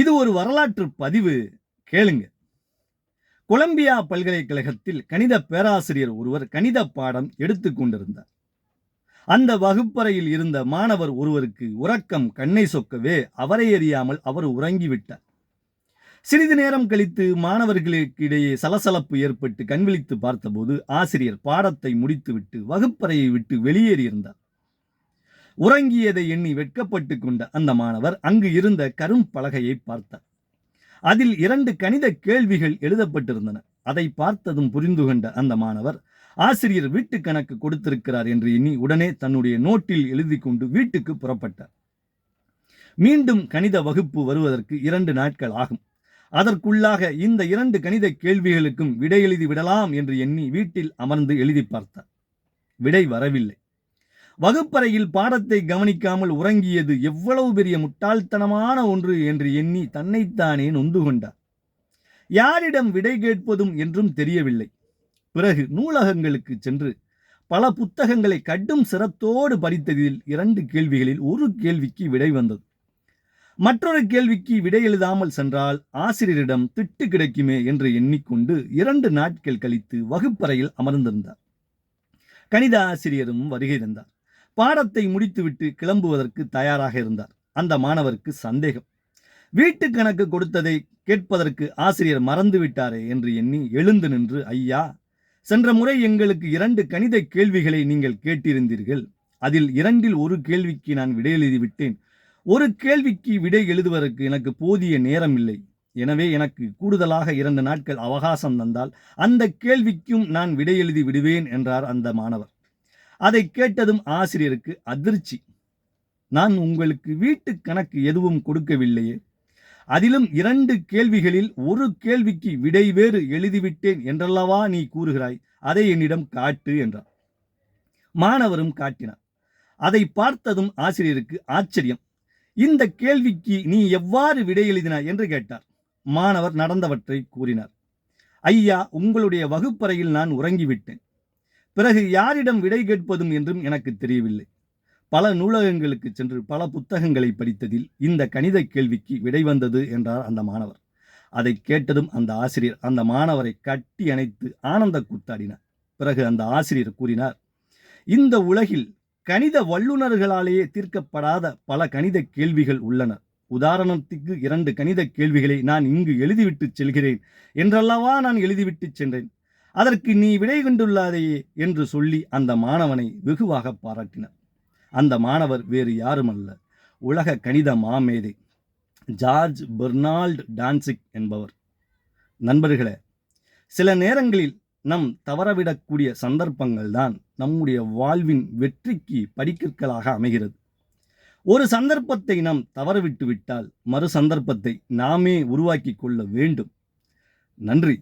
இது ஒரு வரலாற்று பதிவு. கேளுங்க. கொலம்பியா பல்கலைக்கழகத்தில் கணித பேராசிரியர் ஒருவர் கணித பாடம் எடுத்து கொண்டிருந்தார். அந்த வகுப்பறையில் இருந்த மாணவர் ஒருவருக்கு உறக்கம் கண்ணை சொக்கவே அவரை அறியாமல் அவர் உறங்கிவிட்டார் சிறிது நேரம் கழித்து மாணவர்களுக்கு இடையே சலசலப்பு ஏற்பட்டு கண்விழித்து பார்த்தபோது ஆசிரியர் பாடத்தை முடித்துவிட்டு வகுப்பறையை விட்டு வெளியேறியிருந்தார். உறங்கியதை எண்ணி வெட்கப்பட்டு கொண்ட அந்த மாணவர் அங்கு இருந்த கரும்பலகையை பார்த்தார். அதில் இரண்டு கணித கேள்விகள் எழுதப்பட்டிருந்தன. அதை பார்த்ததும் புரிந்து கொண்ட அந்த மாணவர் ஆசிரியர் வீட்டு கணக்கு கொடுத்திருக்கிறார் என்று எண்ணி உடனே தன்னுடைய நோட்டில் எழுதி கொண்டு வீட்டுக்கு புறப்பட்டார். மீண்டும் கணித வகுப்பு வருவதற்கு இரண்டு நாட்கள் ஆகும். அதற்குள்ளாக இந்த இரண்டு கணித கேள்விகளுக்கும் விடை எழுதி விடலாம் என்று எண்ணி வீட்டில் அமர்ந்து எழுதி பார்த்தார். விடை வரவில்லை. வகுப்பறையில் பாடத்தை கவனிக்காமல் உறங்கியது எவ்வளவு பெரிய முட்டாள்தனமான ஒன்று என்று எண்ணி தன்னைத்தானே நொந்து கொண்டார். யாரிடம் விடை கேட்பதும் என்றும் தெரியவில்லை. பிறகு நூலகங்களுக்கு சென்று பல புத்தகங்களை கடும் சிரத்தோடு படித்ததில் இரண்டு கேள்விகளில் ஒரு கேள்விக்கு விடை வந்தது. மற்றொரு கேள்விக்கு விடை எழுதாமல் சென்றால் ஆசிரியரிடம் திட்டு கிடைக்குமே என்று எண்ணிக்கொண்டு இரண்டு நாட்கள் கழித்து வகுப்பறையில் அமர்ந்திருந்தார். கணித ஆசிரியரும் வருகை தந்தார். பாடத்தை முடித்துவிட்டு கிளம்புவதற்கு தயாராக இருந்தார். அந்த மாணவருக்கு சந்தேகம். வீட்டு கணக்கு கொடுத்ததை கேட்பதற்கு ஆசிரியர் மறந்து விட்டாரே என்று எண்ணி எழுந்து நின்று ஐயா சென்ற முறை எங்களுக்கு இரண்டு கணித கேள்விகளை நீங்கள் கேட்டிருந்தீர்கள். அதில் இரண்டில் ஒரு கேள்விக்கு நான் விடை எழுதி விட்டேன். ஒரு கேள்விக்கு விடை எழுதுவதற்கு எனக்கு போதிய நேரம் இல்லை எனவே எனக்கு கூடுதலாக இரண்டு நாட்கள் அவகாசம் தந்தால் அந்த கேள்விக்கும் நான் விடை எழுதி விடுவேன் என்றார் அந்த மாணவர். அதை கேட்டதும் ஆசிரியருக்கு அதிர்ச்சி. நான் உங்களுக்கு வீட்டு கணக்கு எதுவும் கொடுக்கவில்லையே? அதிலும் இரண்டு கேள்விகளில் ஒரு கேள்விக்கு விடை வேறு எழுதிவிட்டேன் என்றல்லவா நீ கூறுகிறாய்? அதை என்னிடம் காட்டு என்றார் மாணவரும் காட்டினார். அதை பார்த்ததும் ஆசிரியருக்கு ஆச்சரியம். இந்த கேள்விக்கு நீ எவ்வாறு விடை எழுதினாய் என்று கேட்டார். மாணவர் நடந்தவற்றை கூறினார். ஐயா உங்களுடைய வகுப்பறையில் நான் உறங்கிவிட்டேன். பிறகு யாரிடம் விடை கேட்பதும் என்றும் எனக்கு தெரியவில்லை. பல நூலகங்களுக்கு சென்று பல புத்தகங்களை படித்ததில் இந்த கணித கேள்விக்கு விடை வந்தது என்றார் அந்த மாணவர். அதை கேட்டதும் அந்த ஆசிரியர் அந்த மாணவரை கட்டி அணைத்து ஆனந்த கூத்தாடினார். பிறகு அந்த ஆசிரியர் கூறினார் இந்த உலகில் கணித வல்லுநர்களாலேயே தீர்க்கப்படாத பல கணித கேள்விகள் உள்ளன. உதாரணத்துக்கு இரண்டு கணித கேள்விகளை நான் இங்கு எழுதிவிட்டு செல்கிறேன். என்றல்லவா நான் எழுதிவிட்டு சென்றேன்? அதற்கு நீ விடை கொண்டுள்ளாதையே என்று சொல்லி அந்த மாணவனை வெகுவாக பாராட்டினர் அந்த மாணவர் வேறு யாருமல்ல. உலக கணித மாமேதை. ஜார்ஜ் பெர்னால்ட் டான்சிக் என்பவர். நண்பர்களே சில நேரங்களில் நம் தவறவிடக்கூடிய சந்தர்ப்பங்கள் தான் நம்முடைய வாழ்வின் வெற்றிக்கு படிக்கற்களாக அமைகிறது. ஒரு சந்தர்ப்பத்தை நாம் தவறவிட்டு விட்டால் மறு சந்தர்ப்பத்தை நாமே உருவாக்கி கொள்ள வேண்டும். நன்றி.